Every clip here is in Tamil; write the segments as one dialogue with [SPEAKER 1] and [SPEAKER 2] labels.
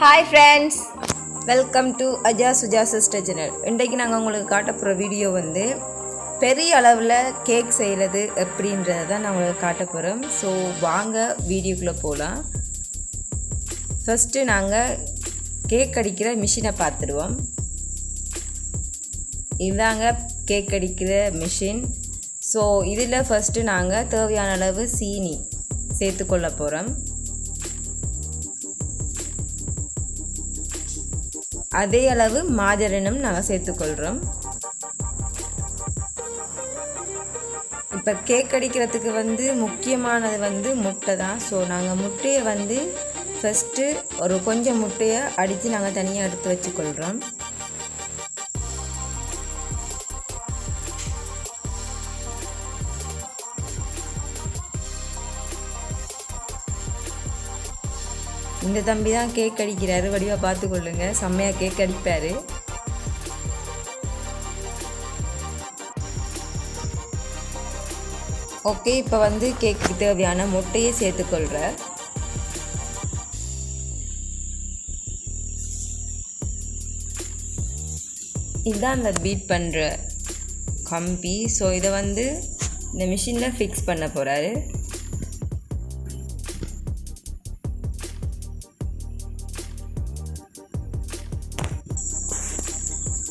[SPEAKER 1] Hi friends welcome to Aja Suja sister channel இன்றைக்கு நாங்கள் உங்களுக்கு காட்ட போகிற வீடியோ வந்து பெரிய அளவில் கேக் செய்கிறது எப்படின்றத தான் நான் உங்களுக்கு காட்ட போகிறோம் ஸோ வாங்க வீடியோக்குள்ளே போகலாம் ஃபஸ்ட்டு நாங்கள் கேக் அடிக்கிற மிஷினை பார்த்துடுவோம். இதுதாங்க கேக் அடிக்கிற மிஷின் ஸோ இதில் ஃபஸ்ட்டு நாங்கள் தேவையான அளவு சீனி சேர்த்துக்கொள்ள போகிறோம் அதே அளவு மாஜரனும் நாங்கள் சேர்த்துக்கொள்கிறோம் இப்போ கேக் அடிக்கிறதுக்கு வந்து முக்கியமானது வந்து முட்டை தான். ஸோ நாங்கள் முட்டையை வந்து ஃபஸ்ட்டு ஒரு கொஞ்சம் முட்டையை அடித்து நாங்கள் தனியாக எடுத்து வச்சுக்கொள்கிறோம் இந்த தம்பி தான் கேக் அடிக்கிறாரு. வடிவாக பார்த்து கொள்ளுங்க. செம்மையாக கேக் அடிப்பார். ஓகே இப்போ வந்து கேக்கு தேவையான முட்டையை சேர்த்துக்கொள்கிறேன் இதுதான் அந்த பீட் பண்ணுற கம்பி. ஸோ இதை வந்து இந்த மிஷினில் ஃபிக்ஸ் பண்ண போகிறாரு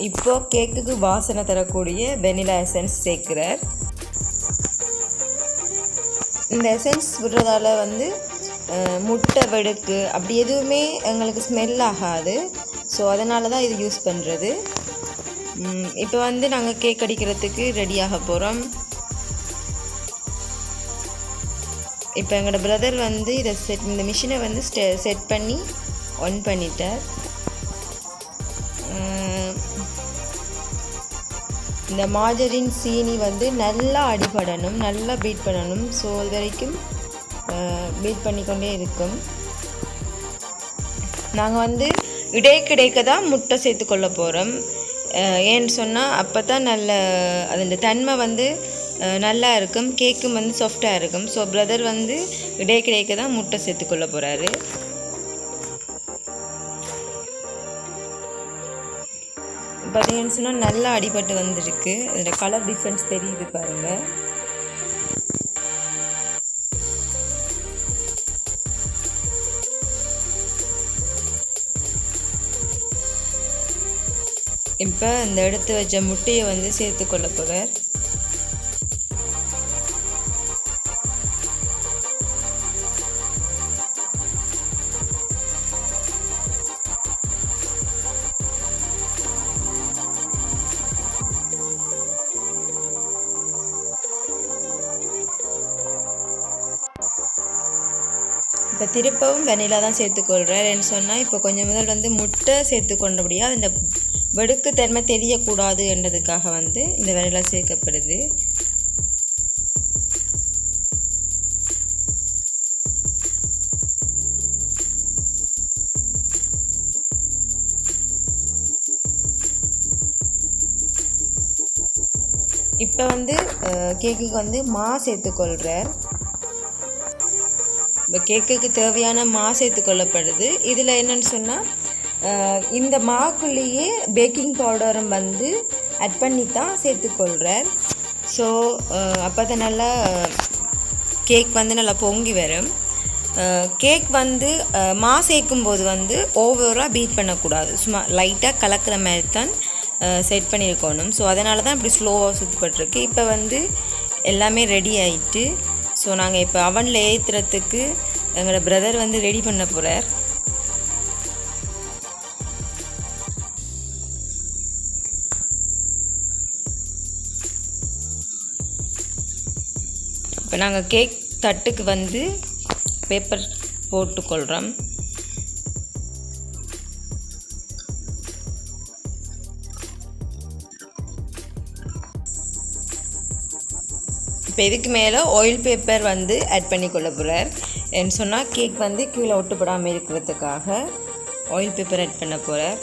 [SPEAKER 1] இப்போ கேக்குக்கு வாசனை தரக்கூடிய வெனிலா எசன்ஸ் சேர்க்குறார். இந்த எசன்ஸ் விடுறதால வந்து முட்டை வெடுக்கு அப்படி எதுவுமே எங்களுக்கு ஸ்மெல் ஆகாது. ஸோ அதனால தான் இது யூஸ் பண்ணுறது இப்போ வந்து நாங்கள் கேக் அடிக்கிறதுக்கு ரெடியாக போகிறோம் இப்போ எங்களோட பிரதர் வந்து இதை செட் இந்த மிஷினை வந்து செட் பண்ணி ஒன் பண்ணிட்டார். இந்த மாஜரின் சீனி வந்து நல்லா அடிபடணும் நல்லா பீட் பண்ணணும். ஸோ இது வரைக்கும் பீட் பண்ணிக்கொண்டே இருக்கும். நாங்கள் வந்து இடைக்கிடைக்க தான் முட்டை சேர்த்துக்கொள்ள போகிறோம் ஏன்னு சொன்னால் அப்போ தான் நல்ல அதோட தன்மை வந்து நல்லா இருக்கும். கேக்கும் வந்து சாஃப்டாக இருக்கும். ஸோ பிரதர் வந்து இடைக்கிடைக்க தான் முட்டை சேர்த்துக்கொள்ள போகிறாரு பார்த்தீங்கன்னு சொன்னால் நல்லா அடிபட்டு வந்திருக்கு. அதில் கலர் டிஃப்ரென்ஸ் தெரியுது பாருங்கள் இப்போ இந்த எடுத்து வச்ச முட்டையை வந்து சேர்த்துக்கொள்ள போகிறார் இப்போ திருப்பவும் வெண்ணிலா தான் சேர்த்துக்கொள்கிறேன் சொன்னால் இப்போ கொஞ்சம் முதல் வந்து முட்டை சேர்த்துக்கொண்டபடியாக அந்த வெடுக்கு தன்மை தெரியக்கூடாது என்றதுக்காக வந்து இந்த வெண்ணிலா சேர்க்கப்படுது. இப்போ வந்து கேக்குக்கு வந்து மா சேர்த்துக்கொள்கிறேன் இப்போ கேக்குக்கு தேவையான மா சேர்த்து கொள்ளப்படுது இதில் என்னன்னு சொன்னால் இந்த மாக்குள்ளேயே பேக்கிங் பவுடரும் வந்து அட் பண்ணி தான் சேர்த்துக்கொள்கிறார் ஸோ அப்போ தான் நல்லா கேக் வந்து நல்லா பொங்கி வரும். கேக் வந்து மா சேர்க்கும் போது வந்து ஓவராக பீட் பண்ணக்கூடாது. சும்மா லைட்டாக கலக்கிற மாதிரி தான் செட் பண்ணியிருக்கணும். ஸோ அதனால தான் இப்படி ஸ்லோவாக சுற்றப்பட்டிருக்கு இப்போ வந்து எல்லாமே ரெடி ஆகிட்டு ஸோ நாங்கள் இப்போ அவனில் ஏற்றுறதுக்கு எங்களோட பிரதர் வந்து ரெடி பண்ண போகிறார் இப்போ நாங்கள் கேக் தட்டுக்கு வந்து பேப்பர் போட்டுக்கொள்கிறோம் இப்போ இதுக்கு மேலே ஆயில் பேப்பர் வந்து ஆட் பண்ணி கொள்ள போகிறார் என்ன சொன்னால் கேக் வந்து கீழே ஒட்டுப்படாமல் இருக்கிறதுக்காக ஆயில் பேப்பர் ஆட் பண்ண போகிறார்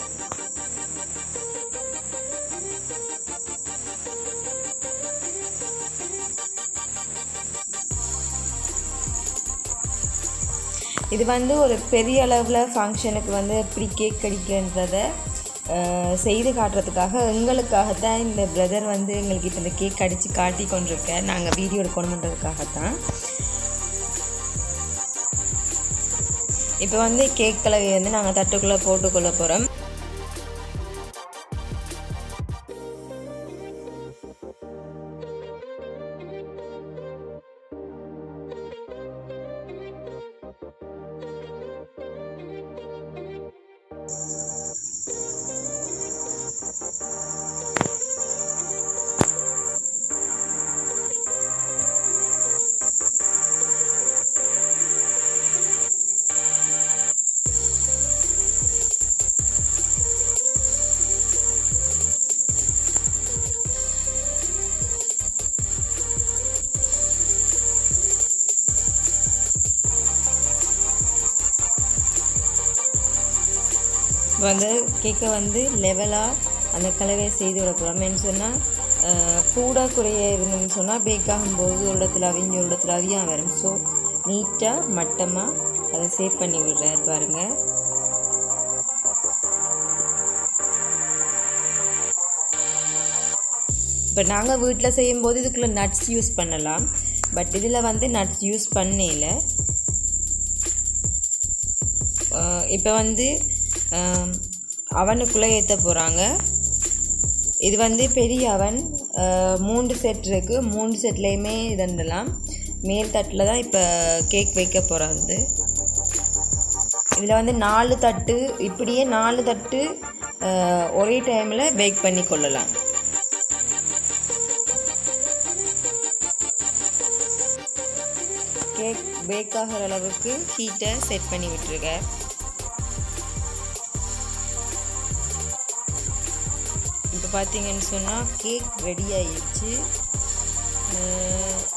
[SPEAKER 1] இது வந்து ஒரு பெரிய அளவில் ஃபங்க்ஷனுக்கு வந்து எப்படி கேக் கடிக்கின்றதை செய்து காட்டுறதுக்காக எங்களுக்காகத்தான் இந்த பிரதர் வந்து எங்களுக்கு இப்போ இந்த கேக் அடித்து காட்டி கொண்டிருக்க நாங்கள் வீடியோ எடுக்கணுன்றதுக்காகத்தான் இப்போ வந்து கேக் கலவையை வந்து நாங்கள் தட்டுக்குள்ளே போட்டுக்கொள்ள போகிறோம் இப்போ அந்த கேக்கை வந்து லெவலாக அந்த கலவையை செய்து விட போகிறோம் சொன்னால் கூட குறைய இருந்ததுன்னு சொன்னால் பேக் ஆகும்போது ஒரு இடத்துல அவிஞ்ச ஒரு இடத்துல அவியாக வரும். ஸோ நீட்டாக மட்டமாக அதை சேவ் பண்ணி விடுறாரு பாருங்கள் இப்போ நாங்கள் வீட்டில் செய்யும்போது இதுக்குள்ளே நட்ஸ் யூஸ் பண்ணலாம். பட் இதில் வந்து நட்ஸ் யூஸ் பண்ணல. இப்போ வந்து அவனுக்குள்ளே ஏற்ற போகிறாங்க இது வந்து பெரிய அவன். மூன்று செட் இருக்குது மூணு செட்லேயுமே இதண்டலாம். மேல் தட்டில் தான் இப்போ கேக் வைக்க போகிறது இதில் வந்து நாலு தட்டு இப்படியே நாலு தட்டு ஒரே டைமில் பேக் பண்ணி கொள்ளலாம். கேக் பேக் ஆகிற அளவுக்கு ஹீட்டை செட் பண்ணி விட்டுருக்கேன் இப்போ பார்த்தீங்கன்னு சொன்னால் கேக் ரெடி ஆயிடுச்சு.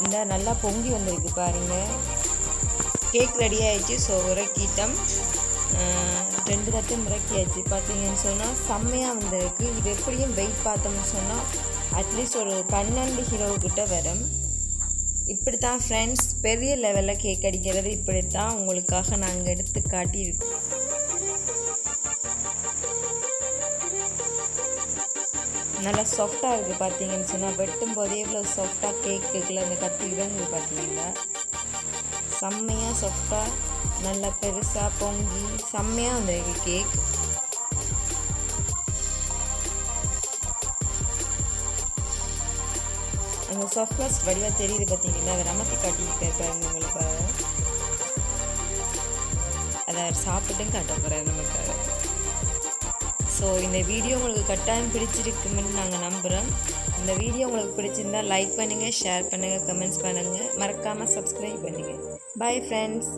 [SPEAKER 1] இந்த நல்லா பொங்கி வந்திருக்கு பாருங்கள் கேக் ரெடி ஆயிடுச்சு ஸோ உரக்கிட்டம் ரெண்டு தட்டு முறக்கியாச்சு. பார்த்தீங்கன்னு சொன்னால் செம்மையாக வந்திருக்கு. இது எப்படியும் வெயிட் பார்த்தோம்னு சொன்னால் அட்லீஸ்ட் ஒரு பன்னெண்டு கிலோ கிட்ட வரும். இப்படி தான் ஃப்ரெண்ட்ஸ் பெரிய லெவலில் கேக் அடிக்கிறது இப்படி தான் உங்களுக்காக நாங்கள் எடுத்து காட்டியிருக்கோம். நல்லா சாஃப்டாக இருக்குது பார்த்தீங்கன்னு சொன்னால் வெட்டும் போதே இவ்வளோ சாஃப்டாக கேக்குக்குள்ள அந்த கத்தி இறங்குது பார்த்தீங்களா? செம்மையாக சாஃப்டாக நல்லா பெருசாக பொங்கி செம்மையாக வந்திருக்கு கேக் அந்த சாஃப்ட்னஸ் வடிவாக தெரியுது பார்த்தீங்களா? அதை நமக்கு காட்டிக்கிட்டே பாருங்க உங்களுக்காக. அதை சாப்பிட்டும் காட்ட போகிறேன் நமக்காக. ஸோ இந்த வீடியோ உங்களுக்கு கட்டாயம் பிடிச்சிருக்குமென்னு நாங்கள் நம்புகிறோம் இந்த வீடியோ உங்களுக்கு பிடிச்சிருந்தால் லைக் பண்ணுங்கள் ஷேர் பண்ணுங்கள் கமெண்ட்ஸ் பண்ணுங்கள் மறக்காமல் சப்ஸ்கிரைப் பண்ணுங்கள் பாய் ஃப்ரெண்ட்ஸ்